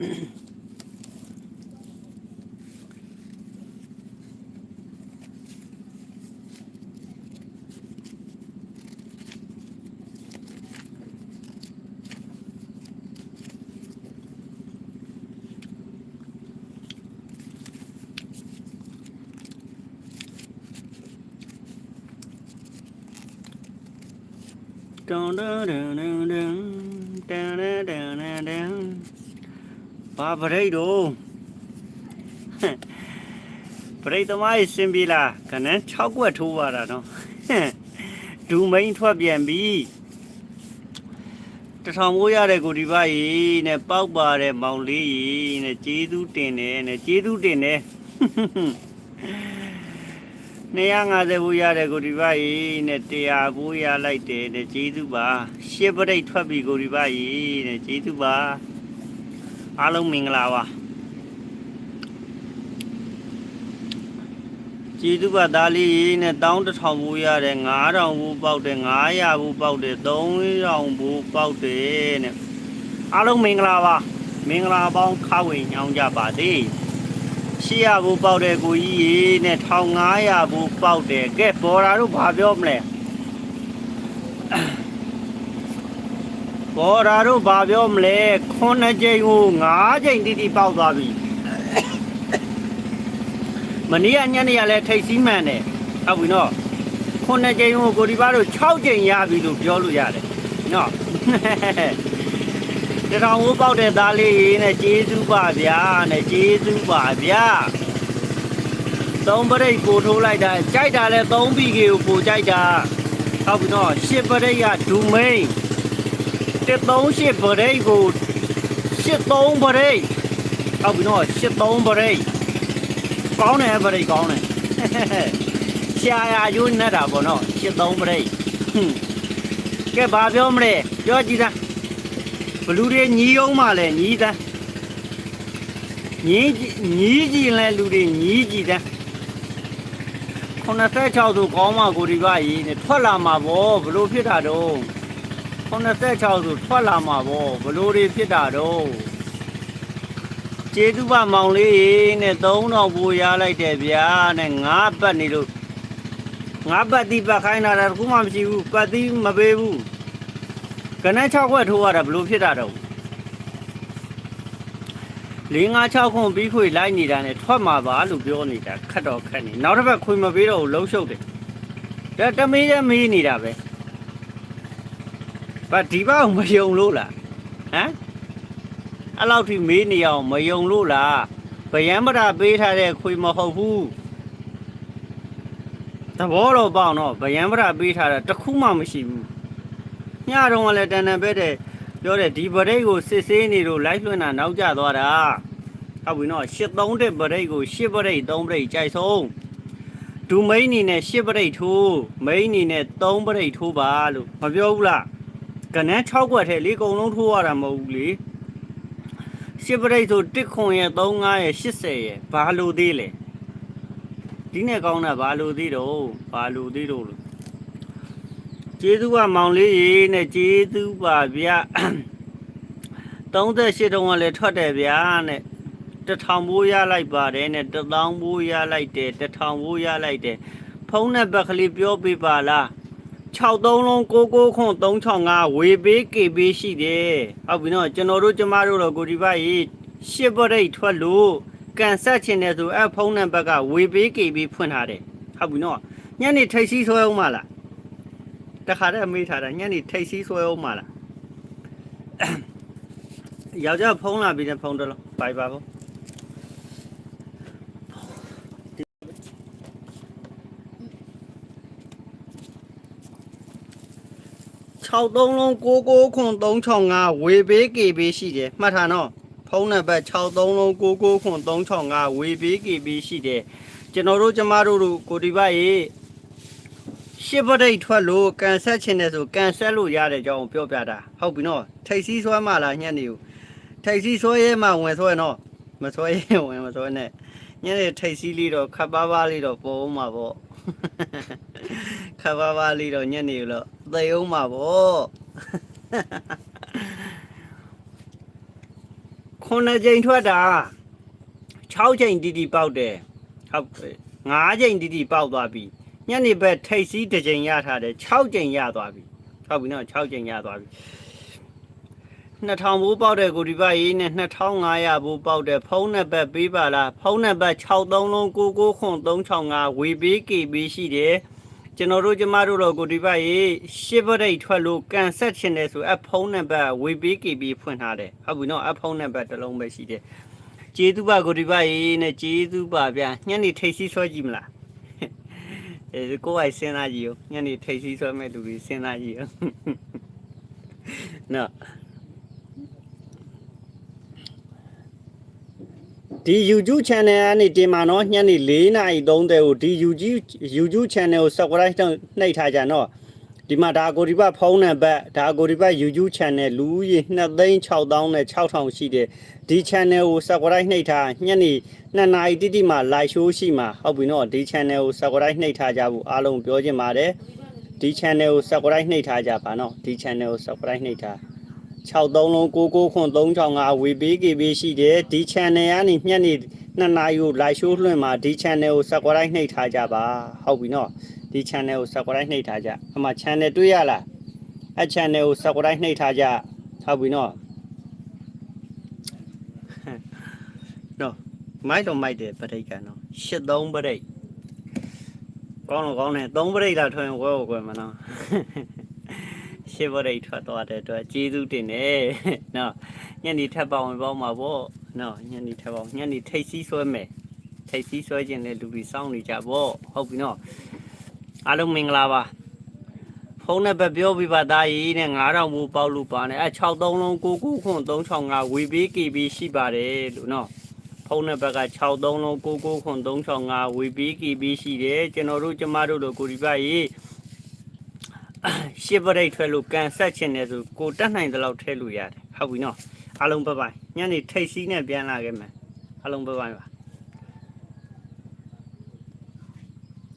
တန်တန်တန်တန်တ ဘာပရိတ်တော့ပရိတ်သမားကြီးစင်ပြီလားခဏ6ကွက်ထိုးပါတာနော်ဒူမိန်ထွက်ပြန်ပြီတထောင်မိုးရတဲ့ကိုဒီပါကြီးနဲ့ပေါက်ပါတဲ့မောင်လေးကြီးနဲ့ကျေးဇူးတင်တယ်နဲ့ကျေးဇူးတင်တယ်250ဘူးရတဲ့ကိုဒီပါကြီးနဲ့100ဘူးရလိုက်တယ်တဲ့ကျေးဇူးပါရှစ်ပရိတ်ထွက်ပြီကိုဒီပါကြီးနဲ့ကျေးဇူးပါ အားလုံးမင်္ဂလာပါကျေးဇူးပါသားလေးနဲ့1100ဘူးရတယ်9000ဘူးပေါက်တယ်900ဘူးပေါက်တယ်3000ဘူးပေါက်တယ်နဲ့အားလုံးမင်္ဂလာပါမင်္ဂလာပေါင်းခဝင်ညောင်းကြပါစေ800ဘူးပေါက်တယ်ကိုကြီးရေနဲ့1500ဘူးပေါက်တယ်ကဲဘော်ရာတို့ဘာပြောမလဲ ဘော်ရာတို့ဘာပြောမလဲ9ကြိမ်ကို9ကြိမ်တိတိပေါက်သွားပြီမနေ့ကညနေကလည်းထိတ်စီးမှန်တယ်ဟုတ်ပြီနော်ခုနှစ်ကြိမ်ကိုကိုဒီပါတို့6ကြိမ်ရပြီလို့ပြောလို့ရတယ်နော်တထောင်ဝပေါက်တဲ့သားလေးနဲ့ကျေးဇူးပါဗျာနဲ့ကျေးဇူးပါဗျာသုံးပရိတ်ပို့ထိုးလိုက်တာကြိုက်တာလဲ3ဘီကေကိုပို့ကြိုက်တာဟုတ်ပြီနော်ရှစ်ပရိတ်ကဒူမိန် 138ပရိတ်ကို83ပရိတ်ဟုတ်ပြီနော်83ပရိတ်ကောင်းတယ်ဗရိတ်ကောင်းတယ်ရှာရအကျိုးနဲ့တာပေါ့နော်73ဗရိတ်ဟွန်းကဲဘာပြောမလဲပြောကြည့်သားဘလူတွေညီအောင်မလဲညီသားညီကြည့်ညီကြည့်လဲလူတွေညီကြည့်သား96ဆိုကောင်းမှကိုဒီပါရေးနဲ့ထွက်လာမှာဗောဘလို့ဖြစ်တာတော့ 96ဆိုထွက်လာမှာဗောဘလို့တွေဖြစ်တာတော့ကျေးဇူးပါမောင်လေးနဲ့3000ပိုရလိုက်တယ်ဗျာနဲ့ငါးပတ်နေလို့ငါးပတ်တိပတ်ခိုင်းတာတခုမှမရှိဘူးပတ်တိမပေးဘူးကနန်း6ခွက်ထိုးရတာဘလို့ဖြစ်တာတော့၄၅6ခွန်ပြီးခွေလိုက်နေတာနဲ့ထွက်มาပါလို့ပြောနေတာခက်တော့ခက်နေနောက်တစ်ပတ်ခွေမပေးတော့ဘူးလှုပ်ရှုပ်တယ်ဒါတမေးတမေးနေတာပဲ ဘာဒီဘောက်မယုံလို့လားဟမ်အဲ့လောက်ထိမေးနေအောင်မယုံလို့လားဗယံပဒပေးထားတဲ့ခွေမဟုတ်ဘူးသဘောတော့ပေါ့နော်ဗယံပဒပေးထားတာတစ်ခုမှမရှိဘူးညတော့ကလည်းတန်တန်ပဲတဲ့ပြောတယ်ဒီပရိတ်ကိုစစ်ဆေးနေလို့လိုက်လွှင့်တာနောက်ကျသွားတာဟုတ်ပြီနော်83တဲ့ပရိတ်ကို10ပရိတ်3ပရိတ်ကြိုက်ဆုံးဒူမိန်နေနဲ့10ပရိတ်ထိုးမိန်နေနဲ့3ပရိတ်ထိုးပါလို့မပြောဘူးလား ကနန်း6ကွက်ထဲလေးကုံလုံးထိုးရတာမဟုတ်ဘူးလေရှစ်ပရိတ်ဆိုတစ်ခွန်ရဲ့35ရဲ့80ရဲ့ဘာလို့သေးလဲဒီနဲ့ကောင်းတာဘာလို့သေးတော့ဘာလို့သေးတော့လို့ကျေးဇူးကမောင်လေးရေနဲ့ကျေးဇူးပါဗျ38တုံးကလည်းထွက်တယ်ဗျာနဲ့တထောင်ဘိုးရလိုက်ပါတယ်နဲ့တထောင်ဘိုးရလိုက်တယ်တထောင်ဘိုးရလိုက်တယ်ဖုံးနဲ့ဘက်ကလေးပြောပြပါလား 63လုံး99ခွန်365ဝေပေးကေပေးရှိတယ်ဟုတ်ပြီနော်ကျွန်တော်တို့ကျမတို့တော့ကိုဒီပါကြီးရှစ်ပရိတ်ထွက်လို့ကန်ဆက်ချင်တယ်ဆိုအဲ့ဖုံးနံပါတ်ကဝေပေးကေပေးဖွင့်ထားတယ်ဟုတ်ပြီနော်ညနေထိတ်စီးဆွဲအောင်မလားတခါတည်းမေးထားတာညနေထိတ်စီးဆွဲအောင်မလားယောက်ျားဖုံးလာပြီးတဲ့ဖုံးတော့ဘိုင်ပါဖုံး 63လုံး99ခွန်365ဝေပေးကေပေးရှိတယ်မှတ်ထားနော်ဖုန်းနံပါတ်63လုံး99ခွန်365ဝေပေးကေပေးရှိတယ်ကျွန်တော်တို့ကျမတို့တို့ကိုဒီပါရေရှစ်ပရိတ်ထွက်လို့ကန်ဆက်ချင်တယ်ဆိုကန်ဆက်လို့ရတဲ့အကြောင်းကိုပြောပြတာဟုတ်ပြီနော်ထိတ်စီးဆွဲမှလားညနေကိုထိတ်စီးဆွဲရဲမှဝင်ဆွဲနော်မဆွဲရဲဝင်မဆွဲနဲ့ညနေထိတ်စီးလေးတော့ခပ်ပါးပါးလေးတော့ပေါ်အောင်မှာပေါ့ ခပ်ပါးပါးလေးတော့ညနေလို့သေအောင်မှာပေါ့ခုနှစ်ကြိမ်ထွက်တာ6ကြိမ်တီတီပေါက်တယ်ဟုတ်တယ်5ကြိမ်တီတီပေါက်သွားပြီညနေဘက်ထိတ်စီးတစ်ကြိမ်ရထားတယ်6ကြိမ်ရသွားပြီဟုတ်ပြီနော်6ကြိမ်ရသွားပြီ2000ဘူးပေါက်တဲ့ကိုဒီပါရေးနဲ့2500ဘူးပေါက်တဲ့ဖုန်းနံပါတ်ပေးပါလားဖုန်းနံပါတ်63လုံး99ခွန်365ဝေပေး KB ရှိတယ် ကျွန်တော်တို့ကျမတို့တော့ကိုဒီပါရေးရှစ်ပရိတ်ထွက်လို့ကန်ဆက်ချင်တယ်ဆိုအဖုန်းနံပါတ်ဝေပေး KB ဖွင့်ထားတယ်ဟုတ်ပြီနော်အဖုန်းနံပါတ်တစ်လုံးပဲရှိတယ်ကျေးဇူးပါကိုဒီပါရေးနဲ့ကျေးဇူးပါဗျာညနေထိတ်စီးဆွဲကြည့်မလားအဲကိုယ်ကစဉ်းစားကြည့်ဦးညနေထိတ်စီးဆွဲမဲ့လူတွေစဉ်းစားကြည့်ဦးနော် ဒီ YouTube channel ကနေတင်ပါနော်ညနေ4:30ကိုဒီ YouTube YouTube channel ကို subscribe နှိပ်ထားကြနော်ဒီမှာဒါကိုဒီပဖုန်းနံပါတ်ဒါကိုဒီပ YouTube channel လူဦးရေ2,6000နဲ့6,000ရှိတယ်ဒီ channel ကို subscribe နှိပ်ထားညနေ2နာရီတိတိမှာ live show ရှိမှာဟုတ်ပြီနော်ဒီ channel ကို subscribe နှိပ်ထားကြဖို့အားလုံးပြောချင်ပါတယ်ဒီ channel ကို subscribe နှိပ်ထားကြပါနော်ဒီ channel ကို subscribe နှိပ်ထား 63လုံး99365ဝေဘေး KB ရှိတယ်ဒီ channel ကနေညက်နေ2နာရီကို live show လွှင့်မှာဒီ channel ကို subscribe နှိပ်ထားကြပါဟုတ်ပြီနော်ဒီ channel ကို subscribe နှိပ်ထားကြအမှ channel တွေ့ရလားအဲ့ channel ကို subscribe နှိပ်ထားကြဟုတ်ပြီနော်နော်မိုက်တော့မိုက်တယ်ပရိတ်ကနော်73ပရိတ်ကောင်းတော့ကောင်းတယ်3ပရိတ်လာထွင်ဝဲဝဲမနော် ရှစ်ပရိတ်ထွက်သွားတဲ့အတွက်ကျေးဇူးတင်တယ်နော်ညနေထပ်ပေါဝင်ပေါမှာပေါ့နော်ညနေထပ်ပေါညနေထိတ်စီးဆွဲမယ်ထိတ်စီးဆွဲခြင်းနဲ့လူတွေစောင့်နေကြပေါ့ဟုတ်ပြီနော်အားလုံးမင်္ဂလာပါဖုန်းနဲ့ပဲပြောပြပါသားကြီးနဲ့9000ဘူးပေါက်လို့ပါနဲ့အဲ63လုံး99ခွန်365ဝေပေး KB ရှိပါတယ်လို့နော်ဖုန်းနံပါတ်က63လုံး99ခွန်365ဝေပြီး KB ရှိတယ်ကျွန်တော်တို့ကျမတို့လိုကိုဒီပါရေး ရှစ်ပရိတ်ထွက်လို့ကန်ဆက်ချင်တယ်ဆိုကိုတက်နိုင်တဲ့လောက်ထည့်လို့ရတယ်ဟုတ်ပြီနော်အားလုံးဘိုင်ဘိုင်ညနေထိတ်စီးနဲ့ပြန်လာခဲ့မယ်အားလုံးဘိုင်ဘိုင်ပါ